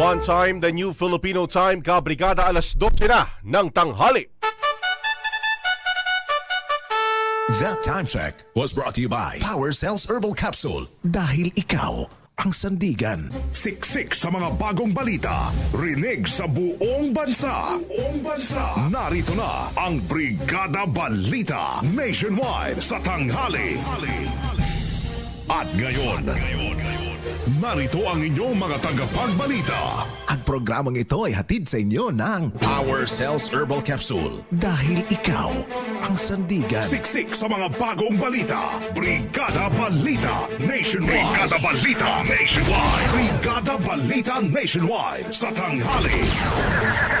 One time, the new Filipino time, kabrigada alas 12 na ng tanghali. That time check was brought to you by Power Cells Herbal Capsule. Dahil ikaw ang sandigan. Siksik sa mga bagong balita. Rinig sa buong bansa. Buong bansa. Narito na ang Brigada Balita Nationwide sa tanghali. At ngayon, narito ang inyong mga tagapagbalita. Ang programang ito ay hatid sa inyo ng Power Cells Herbal Capsule. Dahil ikaw ang sandigan. Siksik sa mga bagong balita. Brigada Balita Nationwide. Brigada Balita Nationwide. Brigada Balita Nationwide sa tanghali.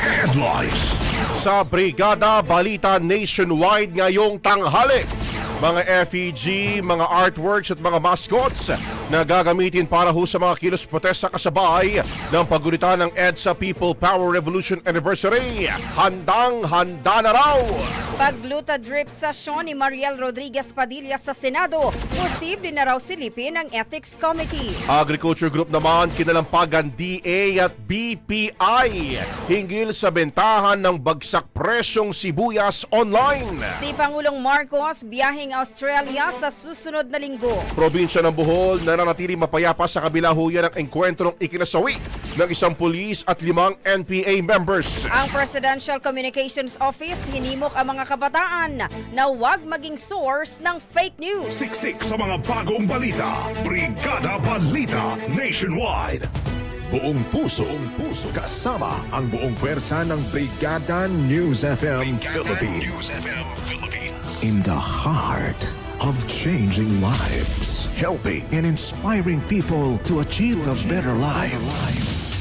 Headlines. Sa Brigada Balita Nationwide ngayong tanghali. Mga FEG, mga artworks at mga mascots na gagamitin para ho sa mga kilos protesta kasabay ng paggunita ng EDSA People Power Revolution Anniversary. Handang-handa na raw! Pagluta drip session ni Mariel Rodriguez Padilla sa Senado, posible na raw silipin ng Ethics Committee. Agriculture Group naman kinalampagan DA at BPI hinggil sa bentahan ng bagsak presyong sibuyas online. Si Pangulong Marcos biyaheng Australia sa susunod na linggo. Probinsya ng Bohol nananatili mapayapa sa kabila huya ng engkwentrong ikinasawi ng isang pulis at limang NPA members. Ang Presidential Communications Office hinimok ang mga kabataan na huwag maging source ng fake news. Siksik sa mga bagong balita. Brigada Balita Nationwide. Buong puso, buong puso, kasama ang buong pwersa ng Brigada News FM Philippines. In the heart of changing lives, helping and inspiring people to achieve a better life.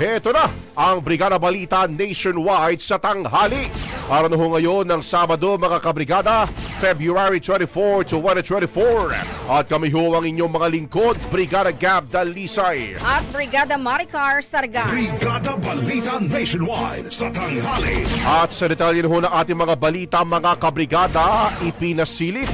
heto na ang Brigada Balita Nationwide sa tanghali. Para na ho ngayon ng Sabado mga kabrigada, February 24 to 2024. At kami ho ang inyong mga lingkod, Brigada Gab Dalisay. At Brigada Maricar Sargan. Brigada Balita Nationwide sa tanghali. At sa detalye ho ng ating mga balita, mga kabrigada, ipinasilip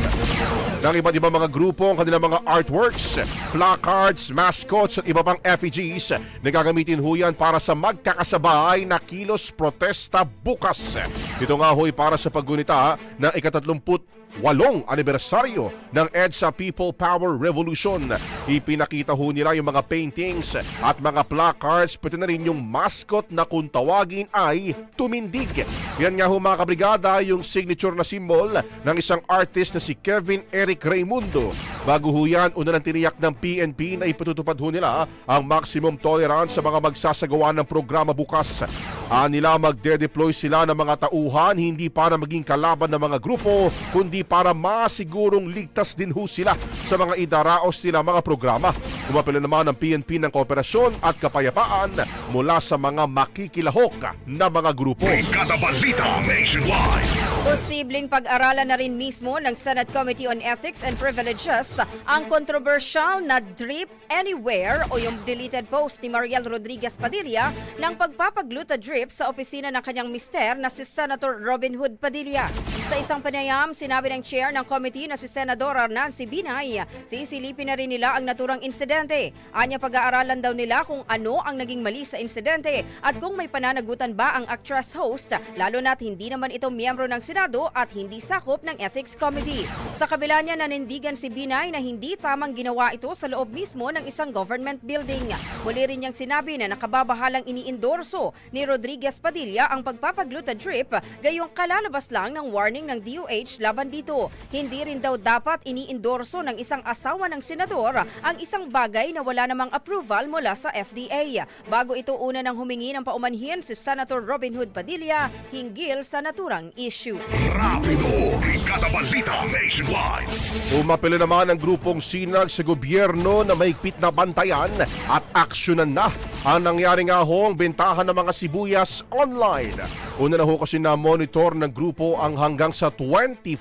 ng iba't ibang mga grupo ang kanilang mga artworks, placards, mascots at iba pang effigies na gagamitin ho yan para sa magkakasabay na kilos protesta bukas. Ito nga ho'y para sa paggunita ng ikatatlumput walong anibersaryo ng EDSA People Power Revolution. Ipinakita ho nila yung mga paintings at mga placards, pati na rin yung mascot na kung tawagin ay tumindig. Yan nga ho mga kabrigada yung signature na symbol ng isang artist na si Kevin Eric Raimundo. Bago ho yan, una ng tiniyak ng PNP na ipatutupad ho nila ang maximum tolerance sa mga magsasagawa ng programa bukas. Ah, nila magde-deploy sila ng mga tauhan hindi para maging kalaban ng mga grupo kundi para masigurong ligtas din ho sila sa mga idaraos nila mga programa. Kumapila naman ng PNP ng kooperasyon at kapayapaan mula sa mga makikilahok na mga grupo. Brigada Balita Nationwide. Posibleng pag-aralan na rin mismo ng Senate Committee on Ethics and Privileges ang controversial na Drip Anywhere o yung deleted post ni Mariel Rodriguez Padilla ng pagpapagluta drip sa opisina ng kanyang mister na si Senator Robin Hood Padilla. Sa isang panayam, sinabi ng chair ng committee na si Senadora Nancy Binay, sisilipin na rin nila ang naturang insidente. Anya pag-aaralan daw nila kung ano ang naging mali sa insidente at kung may pananagutan ba ang actress host, lalo na't hindi naman ito miyembro ng Senado at hindi sakop ng Ethics Committee. Sa kabila niya nanindigan si Binay na hindi tamang ginawa ito sa loob mismo ng isang government building. Muli rin niyang sinabi na nakababahalang iniendorso ni Rodriguez Padilla ang pagpapagluta drip gayong kalalabas lang ng warning ng DOH laban dito. Hindi rin daw dapat iniendorso ng isang asawa ng senador ang isang bagay na wala namang approval mula sa FDA. Bago ito una nang humingi ng paumanhin si Senator Robin Hood Padilla hinggil sa naturang issue. Rapido. Brigada Balita Nationwide. Umapila naman ang grupong sinag sa gobyerno na mahigpit na bantayan at aksyonan na ang nangyari nga hong bentahan ng mga sibuyas online. Una na ho kasi na monitor ng grupo ang hanggang sa 25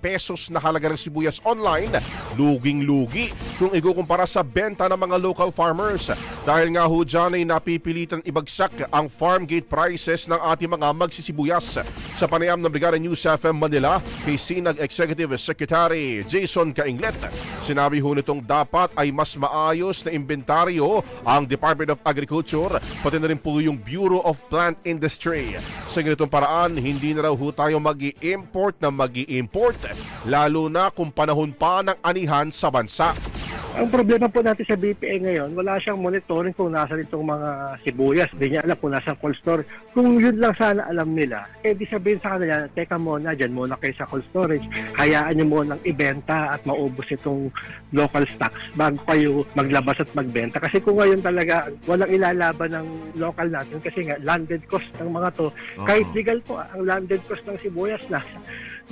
pesos na halaga ng sibuyas online. Luging-lugi kung ikukumpara sa benta ng mga local farmers. Dahil nga ho dyan ay napipilitan ibagsak ang farm gate prices ng ating mga magsisibuyas. Sa panayam ng Brigada News FM Manila, kay Sinag Executive Secretary Jason Kainglet, sinabi ho nitong dapat ay mas maayos na inventaryo ang Department of Agriculture, pati na rin po yung Bureau of Plant Industry. Sa ganitong paraan, hindi na raw ho tayo mag import na mag import lalo na kung panahon pa ng anihan sa bansa. Ang problema po natin sa BPA ngayon, wala siyang monitoring kung nasa itong mga sibuyas. Hindi niya alam kung nasa cold store. Kung yun lang sana alam nila, eh di sabihin sa kanila, teka muna, dyan muna kayo sa cold storage. Hayaan niyo munang ibenta at maubos itong local stocks bago kayo maglabas at magbenta. Kasi kung ngayon talaga, walang ilalaban ng local natin kasi nga landed cost ng mga to. Kahit legal po, ang landed cost ng sibuyas na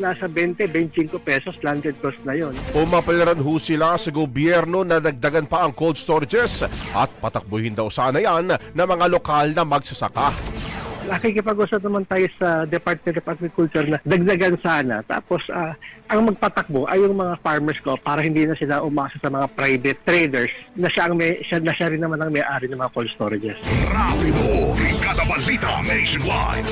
nasa 20-25 pesos landed cost na yon. Umapalaran ho sila sa gobyerno na dagdagan pa ang cold storages at patakbuhin daw sana yan ng mga lokal na magsasaka. Nakikipag-usap naman tayo sa Department of Agriculture na dagdagan sana. Tapos, ah, ang magpatakbo ay yung mga farmers ko para hindi na sila umasa sa mga private traders na siya, ang may, siya, na siya rin naman ang may-ari ng mga cold storages. Rapido. Brigada Balita Nationwide.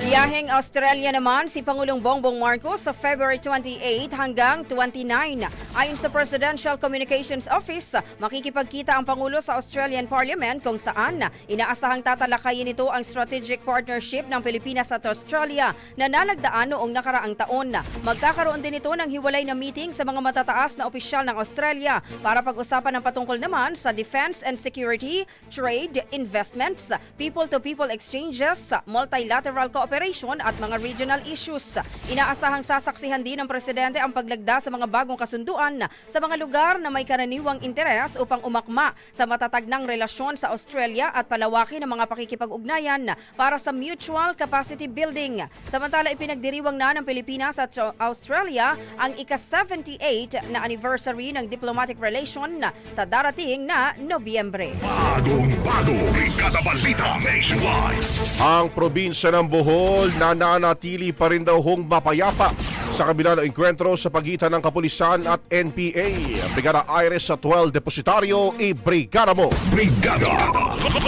Biyaheng Australia naman si Pangulong Bongbong Marcos sa February 28 hanggang 29. Ayon sa Presidential Communications Office, makikipagkita ang Pangulo sa Australian Parliament kung saan inaasahang tatalakayin ito ang strategic partnership ng Pilipinas at Australia na nalagdaan noong nakaraang taon. Magkakaroon din ito ng hiwalay na meeting sa mga matataas na opisyal ng Australia para pag-usapan ng patungkol naman sa defense and security, trade, investments, people-to-people exchanges, multilateral cooperation at mga regional issues. Inaasahang sasaksihan din ng presidente ang paglagda sa mga bagong kasunduan sa mga lugar na may karaniwang interes upang umakma sa matatag ng relasyon sa Australia at palawakin ang mga pakikipag-ugnayan para sa mutual capacity building. Samantala, ipinagdiriwang na ng Pilipinas at Australia ang ika-78 na anniversary ng diplomatic relation sa darating na Nobyembre. Bagong bago. Brigada Balita Nationwide. Ang probinsya ng Bohol nananatili pa rin daw hong mapayapa sa kabila ng enkwentro sa pagitan ng kapulisan at NPA. Brigada Iris sa 12 Depositaryo, i-brigada mo! Brigada.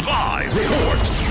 Live report.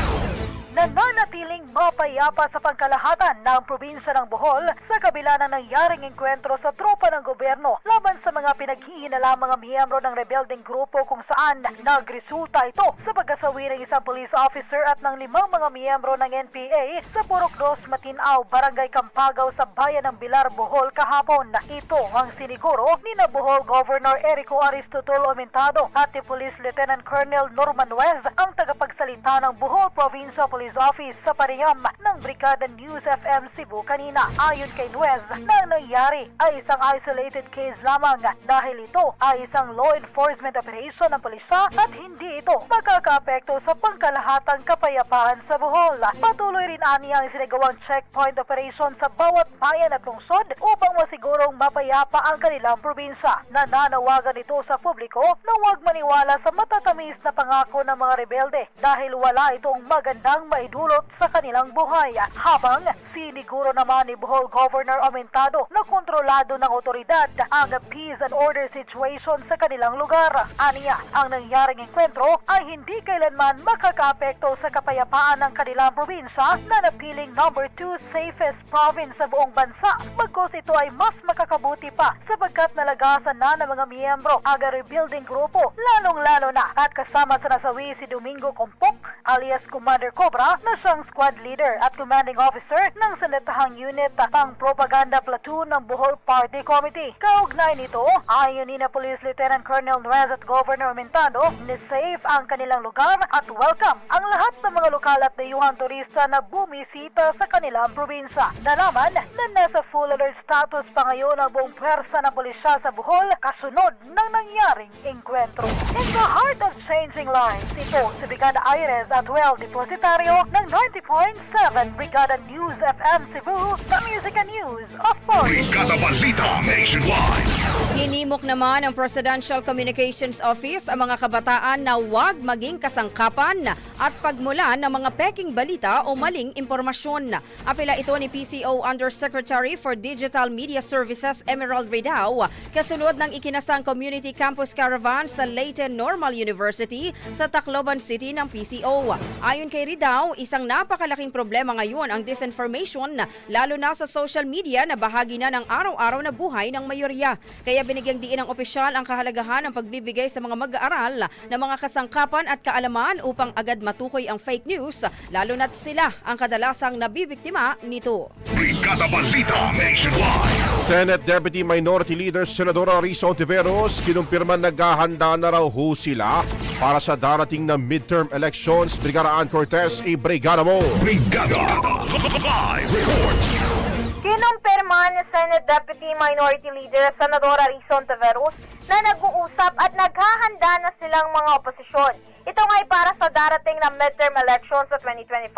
Nananatiling mapayapa sa pagkalahatan ng probinsya ng Bohol sa kabila ng nangyaring engkwentro sa tropa ng gobyerno laban sa mga pinaghihinalang mga miyembro ng rebelding grupo kung saan nagresulta ito sa pagkasawi ng isang police officer at ng limang mga miyembro ng NPA sa Purok Dos Matinao, Barangay Campagaw sa bayan ng Bilar, Bohol kahapon. Ito ang siniguro ni na Bohol Governor Erico Aristotol Omentado at ni Police Lieutenant Colonel Norman Wez ang tagapagsalita ng Bohol Provincial Police Police Office sa pareham ng Brigada News FM Cebu kanina. Ayon kay Nuez, na nangyari ay isang isolated case lamang dahil ito ay isang law enforcement operation ng pulisya at hindi ito makakaapekto sa pangkalahatang kapayapaan sa Bohol. Patuloy rin ani ang sinagawang checkpoint operation sa bawat bayan at lungsod upang masigurong mapayapa ang kanilang probinsya. Nananawagan ito sa publiko na huwag maniwala sa matatamis na pangako ng mga rebelde dahil wala itong magandang maidulot sa kanilang buhay. Habang siniguro naman ni Bohol Governor Aumentado na kontrolado ng otoridad ang peace and order situation sa kanilang lugar. Aniya, ang nangyaring enkwentro ay hindi kailanman makakaapekto sa kapayapaan ng kanilang probinsya na napiling number 2 safest province sa buong bansa. Bagkus ito ay mas makakabuti pa sapagkat nalagasan na ng mga miyembro ang rebuilding grupo, lalong-lalo na at kasama sa nasawi si Domingo Compok alias Commander Cobra na siyang squad leader at commanding officer ng sanetahang unit pang propaganda platoon ng Bohol Party Committee. Kaugnay nito, ayon ni na Police Lieutenant Colonel Nuez at Governor Mentado, ni safe ang kanilang lugar at welcome ang lahat ng mga lokal at dayuhang turista na bumisita sa kanilang probinsya. Nalaman na nasa full alert status pa ngayon ang buong pwersa ng pulisya sa Bohol kasunod ng nangyaring enkwentro. In the heart of changing lives, ito si Brigada Aires at well depositaryo ng 90.7 Brigada News FM Cebu, the music and news of Brigada Balita Nationwide. Hinimok naman ng Presidential Communications Office ang mga kabataan na huwag maging kasangkapan at pagmulan ng mga peking balita o maling impormasyon. Apela ito ni PCO Undersecretary for Digital Media Services Emerald Ridao kasunod ng ikinasang Community Campus Caravan sa Leyte Normal University sa Tacloban City ng PCO. Ayon kay Ridao, isang napakalaking problema ngayon ang disinformation lalo na sa social media na bahagi na ng araw-araw na buhay ng mayorya. Kaya binigyang diin ng opisyal ang kahalagahan ng pagbibigay sa mga mag-aaral ng mga kasangkapan at kaalaman upang agad matukoy ang fake news, lalo na't sila ang kadalasang nabibiktima nito. Brigada Balita Nationwide. Senate Deputy Minority Leader Senadora Risa Ontiveros kinumpirma naghahanda na raw ho sila para sa darating na midterm elections. Brigada Ann Cortez, i-brigada mo! Brigada Live Report. Kinumpirma ni Senate Deputy Minority Leader Senadora Rizon Taveros na nag-uusap at naghahanda na silang mga oposisyon. Ito nga'y para sa darating na midterm elections sa 2025.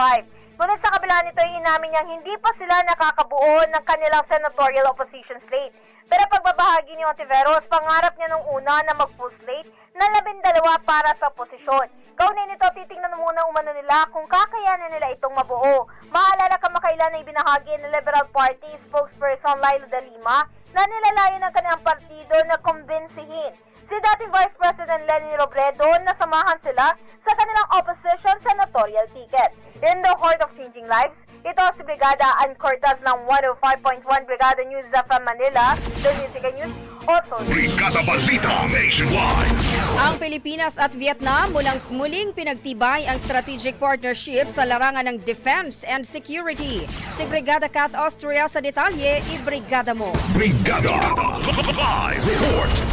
Ngunit sa kabila nito, inamin niyang hindi pa sila nakakabuo ng kanilang senatorial opposition slate. Pero pagbabahagi ni Ontiveros, pangarap niya nung una na mag-full slate na labindalawa para sa oposisyon. Kaunin nito, titingnan muna umano nila kung kakayanin nila itong mabuo. Maalala kamakailan na ibinahagi ng Liberal Party spokesperson Lilo de Lima na nilalayo ng kanilang partido na kumbinsihin si dating Vice President Lenny Robredo na samahan sila sa kanilang opposition senatorial ticket. In the heart of changing lives, ito si Brigada Ann Cortez ng 105.1 Brigada News FM Manila, The Music and News, also Brigada Balita Nationwide. Ang Pilipinas at Vietnam mulang muling pinagtibay ang strategic partnership sa larangan ng defense and security. Si Brigada Kath Austria sa detalye, i-brigada mo. Brigada Live Report.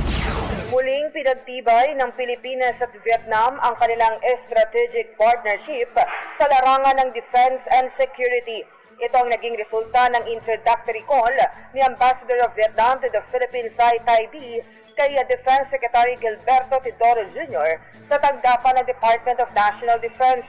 Muling pinagtibay ng Pilipinas at Vietnam ang kanilang strategic partnership sa larangan ng defense and security. Ito ang naging resulta ng introductory call ni Ambassador of Vietnam to the Philippines Sai Tai Bi kay Defense Secretary Gilberto Tidoro Jr. sa tanggapan ng Department of National Defense.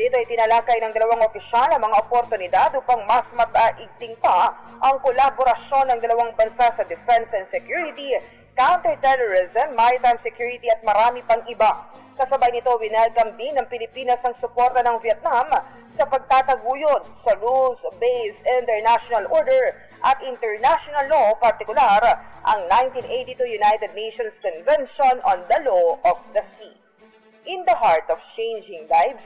Dito ay tinalakay ng dalawang opisyal ang mga oportunidad upang mas mataigting pa ang kolaborasyon ng dalawang bansa sa defense and security, counterterrorism, maritime security at marami pang iba. Kasabay nito, winelcome din ng Pilipinas ang suporta ng Vietnam sa pagtataguyod sa rules-based international order at international law, partikular ang 1982 United Nations Convention on the Law of the Sea. In the heart of changing lives,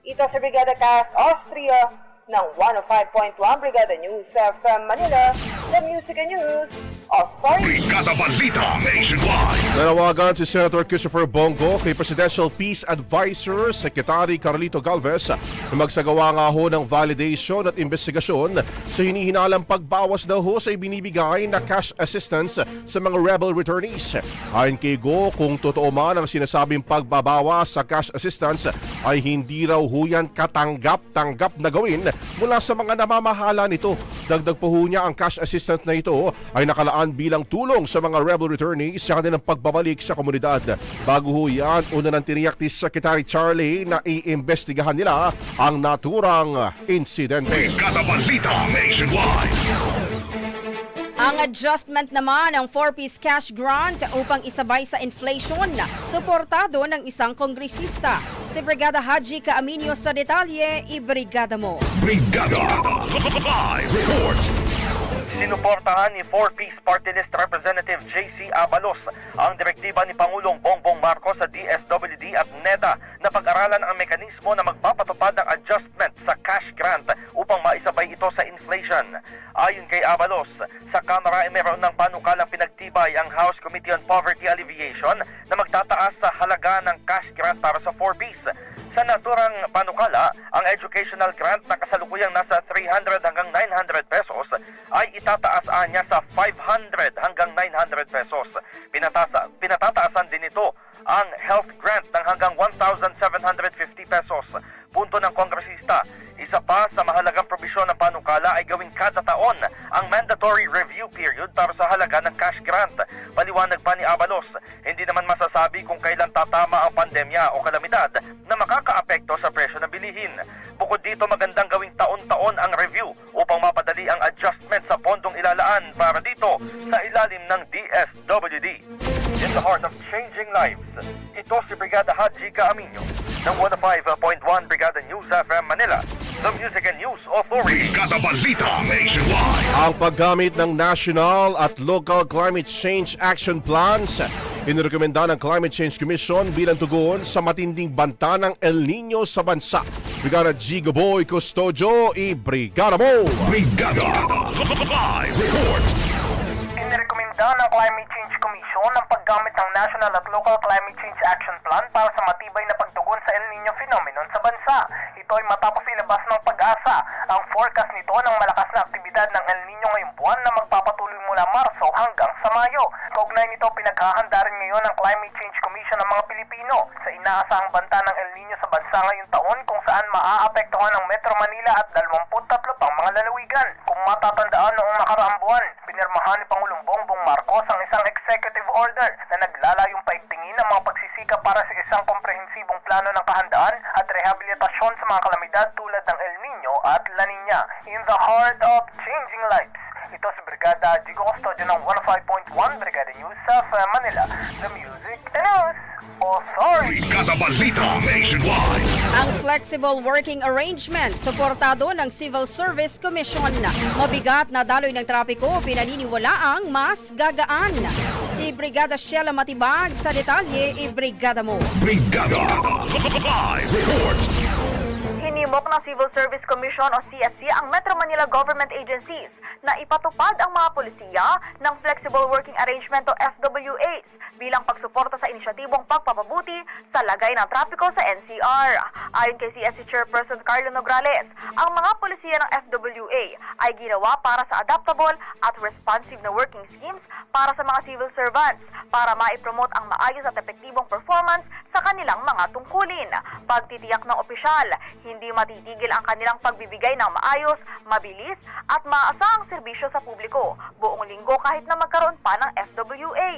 ito sa Brigada Cast Austria ng 105.1 Brigada News FM Manila, the Music and News Authority. Brigada Balita Nationwide. Nanawagan si Senator Christopher Bongo kay Presidential Peace Advisor Secretary Carlito Galvez na magsagawa nga ho ng validation at investigasyon sa hinihinalang pagbawas daw ho sa ibinibigay na cash assistance sa mga rebel returnees. Ayon kay Go, kung totoo man ang sinasabing pagbabawas sa cash assistance, ay hindi raw huyan katanggap-tanggap na gawin mula sa mga namamahala nito. Dagdag po ho niya ang cash assistance na ito ay nakalaan bilang tulong sa mga rebel returnees sa kanilang pagbabalik sa komunidad. Bago ho yan, una ng tiniyak ni Secretary Charlie na iimbestigahan nila ang naturang insidente. Brigada Balita Nationwide. Ang adjustment naman ng 4-piece cash grant upang isabay sa inflation, suportado ng isang kongresista. Si Brigada Haji Kaaminyo sa detalye, ibrigada mo. Brigada Live Report. Sinuportahan ni 4-Piece Party List Representative JC Abalos ang direktiba ni Pangulong Bongbong Marcos sa DSWD at NEDA na pag-aralan ang mekanismo na magpapatupad ng adjustment sa cash grant ito sa inflation. Ayon kay Abalos, sa Kamara ay meron ng panukalang pinagtibay ang House Committee on Poverty Alleviation na magtataas sa halaga ng cash grant para sa 4-Piece. Sa naturang panukala, ang educational grant na kasalukuyang nasa 300 hanggang 900 pesos ay itataas niya sa 500 hanggang 900 pesos. Pinatasa, pinatataasan din ito ang health grant ng hanggang 1,750 pesos. Punto ng kongresista, isa pa sa mahalagang probisyon ng panukala ay gawing kada taon ang mandatory review period para sa halaga ng cash grant. Paliwanag pa ni Abalos, hindi naman masasabi kung kailan tatama ang pandemya o kalamidad na makakaapekto sa presyo ng bilihin. Bukod dito magandang gawing taon-taon ang review upang mapadali ang adjustment sa pondong ilalaan para dito sa ilalim ng DSWD. In the heart of changing lives, ito si Brigada Haji Kaaminyo ng 105.1 Brigada News FM Manila, the Music and News Authority. Brigada Balita Nationwide. Ang paggamit ng national at local climate change action plans inirekomenda ng Climate Change Commission bilang tugon sa matinding banta ng El Nino sa bansa. Brigada G. Gaboy Custodio, i-brigada mo! Brigada Live Report. Inirekomenda ng Climate Change Commission ang paggamit ng National at Local Climate Change Action Plan para sa matibay na pagtugon sa El Nino phenomenon sa bansa. Ito ay matapos ilabas ng pag-asa ang forecast nito ng malakas na aktibidad ng El Nino ngayong buwan na magpapatuloy mula Marso hanggang sa Mayo. Kaugnay nito pinaghahanda rin ngayon ng Climate Change Commission ng mga Pilipino sa inaasahang banta ng El Nino sa bansa ngayong taon kung saan maaapektuhan ng Metro Manila at 23 pang mga lalawigan. Kung matatandaan noong nakaraang buwan, pinirmahan ni Pangulong Bongbong Marcos ang isang executive order na naglalayong paigtingin ang mga pagsisikap para sa isang komprehensibong plano ng kahandaan at rehabilitasyon sa mga kalamidad tulad ng El Nino at La Nina. In the heart of changing lives, ito si Brigada Jigo Custodio ng 105.1 Brigada News sa Manila, the Music and News Authority. Brigada Balita Nationwide. Ang flexible working arrangement, suportado ng Civil Service Commission. Mabigat na daloy ng trapiko, pinaniniwala ang mas gagaan. Si Brigada Sheila Matibag sa detalye, i-brigada mo. Brigada Live Report. Hinimok ng Civil Service Commission o CSC ang Metro Manila government agencies na ipatupad ang mga polisiya ng Flexible Working Arrangement o FWAs bilang pagsuporta sa inisyatibong pagpapabuti sa lagay ng trapiko sa NCR. Ayon kay CSC Chairperson Carlo Nograles, ang mga polisiya ng FWA ay ginawa para sa adaptable at responsive na working schemes para sa mga civil servants para maipromote ang maayos at epektibong performance sa kanilang mga tungkulin. Pagtitiyak ng opisyal, hindi matitigil ang kanilang pagbibigay ng maayos, mabilis at maaasahang serbisyo sa publiko buong linggo kahit na magkaroon pa ng FWA.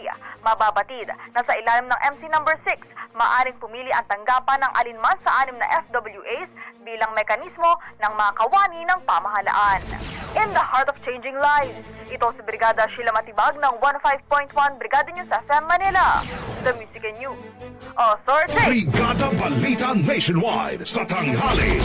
Mababatid na sa ilalim ng MC number 6, maaring pumili ang tanggapan ng alinman sa anim na FWAs bilang mekanismo ng mga kawani ng pamahalaan. In the heart of changing lives, ito si Brigada Sheila Matibag ng 15.1 Brigada News FM Manila, The Music and News Authority. Brigada Balita Nationwide sa tanghali.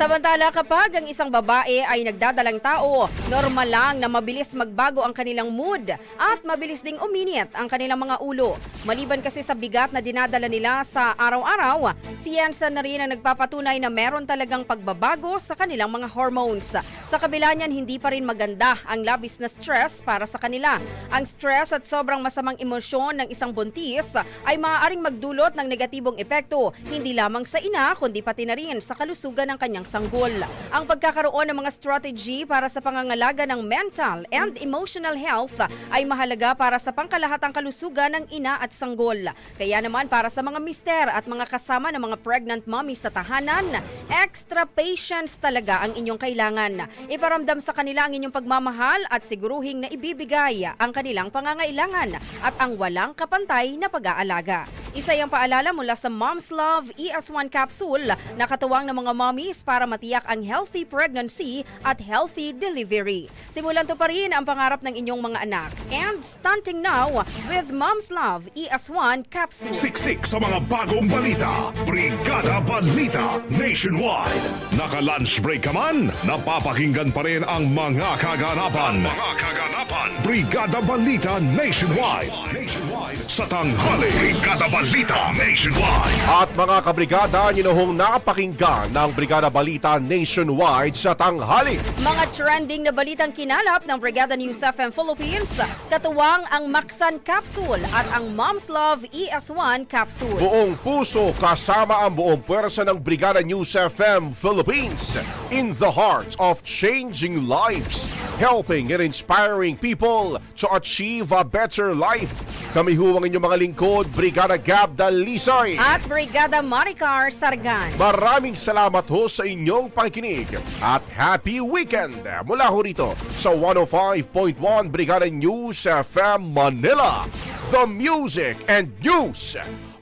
Samantala kapag ang isang babae ay nagdadalang tao, normal lang na mabilis magbago ang kanilang mood at mabilis ding uminit ang kanilang mga ulo. Maliban kasi sa bigat na dinadala nila sa araw-araw, siyansa na rin ang nagpapatunay na meron talagang pagbabago sa kanilang mga hormones. Sa kabila ganyan hindi pa rin maganda ang labis na stress para sa kanila. Ang stress at sobrang masamang emosyon ng isang buntis ay maaaring magdulot ng negatibong epekto hindi lamang sa ina kundi pati na rin sa kalusugan ng kanyang sanggol. Ang pagkakaroon ng mga strategy para sa pangangalaga ng mental and emotional health ay mahalaga para sa pangkalahatang kalusugan ng ina at sanggol. Kaya naman para sa mga mister at mga kasama ng mga pregnant mommies sa tahanan, extra patience talaga ang inyong kailangan. Iparamdam sa kanila ang inyong pagmamahal at siguruhing na ibibigay ang kanilang pangangailangan at ang walang kapantay na pag-aalaga. Isa yung paalala mula sa Mom's Love ES1 capsule na katuwang ng mga mommies para matiyak ang healthy pregnancy at healthy delivery. Simulan to pa rin ang pangarap ng inyong mga anak. And stunting now with Mom's Love ES1 capsule. Siksik sa mga bagong balita. Brigada Balita Nationwide. Naka-lunch break ka man, napapakinggan pa rin ang mga kaganapan. Mga kaganapan. Brigada Balita Nationwide. Nationwide. Sa tanghali. Brigada Balita Nationwide. At mga kabrigada, ninuhong napakinggan ng Brigada Balita Nationwide sa tanghali. Mga trending na balitang kinalap ng Brigada News FM Philippines, katuwang ang Maxan Capsule at ang Mom's Love ES1 Capsule. Buong puso kasama ang buong pwersa ng Brigada News FM Philippines in the heart of changing lives, helping and inspiring people to achieve a better life. Kami huwang inyong mga lingkod, Brigada Gab Dalisay. At Brigada Maricar Sargan. Maraming salamat ho sa inyong pakikinig at happy weekend mula ho rito sa 105.1 Brigada News FM Manila, the Music and News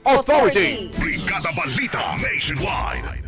Authority. Brigada Balita Nationwide.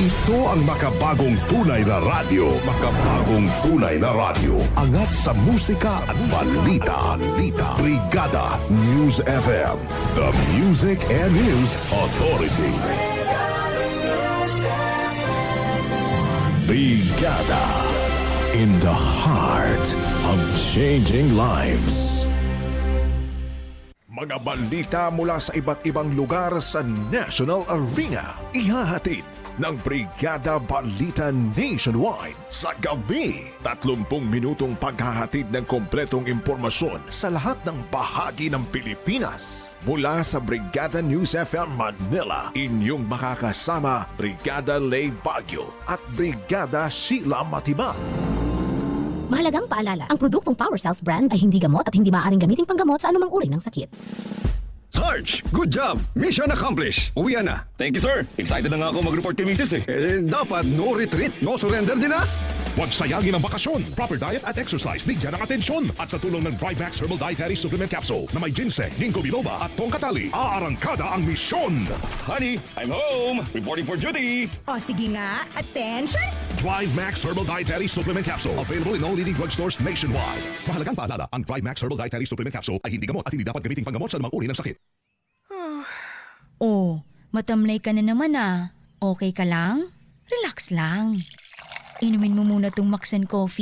Ito ang makabagong tunay na radyo. Makabagong tunay na radyo. Angat sa musika at balita. balita. Brigada News FM. The Music and News Authority. Brigada in the heart of changing lives. Mga balita mula sa iba't ibang lugar sa national arena. Ihahatid ng Brigada Balita Nationwide sa gabi. 30 minutong paghahatid ng kompletong impormasyon sa lahat ng bahagi ng Pilipinas. Mula sa Brigada News FM Manila, inyong makakasama Brigada Lay Bagyo at Brigada Sheila Matiba. Mahalagang paalala, ang produktong Power Cells brand ay hindi gamot at hindi maaaring gamitin panggamot sa anumang uri ng sakit. Sarge, good job! Mission accomplished! Uwi na. Thank you, sir. Excited na nga ako mag-report kay Mrs. eh. Eh, dapat no retreat, no surrender din ah! Huwag sayangin ang bakasyon. Proper diet at exercise bigyan ng atensyon. At sa tulong ng Max Herbal Dietary Supplement Capsule na may ginseng, ginkgo biloba at tongkatali, aarangkada ang misyon. Honey, I'm home. Reporting for duty. O sige nga, attention! Drive Max Herbal Dietary Supplement Capsule. Available in all leading drugstores nationwide. Mahalagang paalala, ang Drive Max Herbal Dietary Supplement Capsule ay hindi gamot at hindi dapat gamitin panggamot sa anumang uri ng sakit. Oh, matamlay ka na naman ah. Okay ka lang? Relax lang. Inumin mo muna tong Max and Coffee.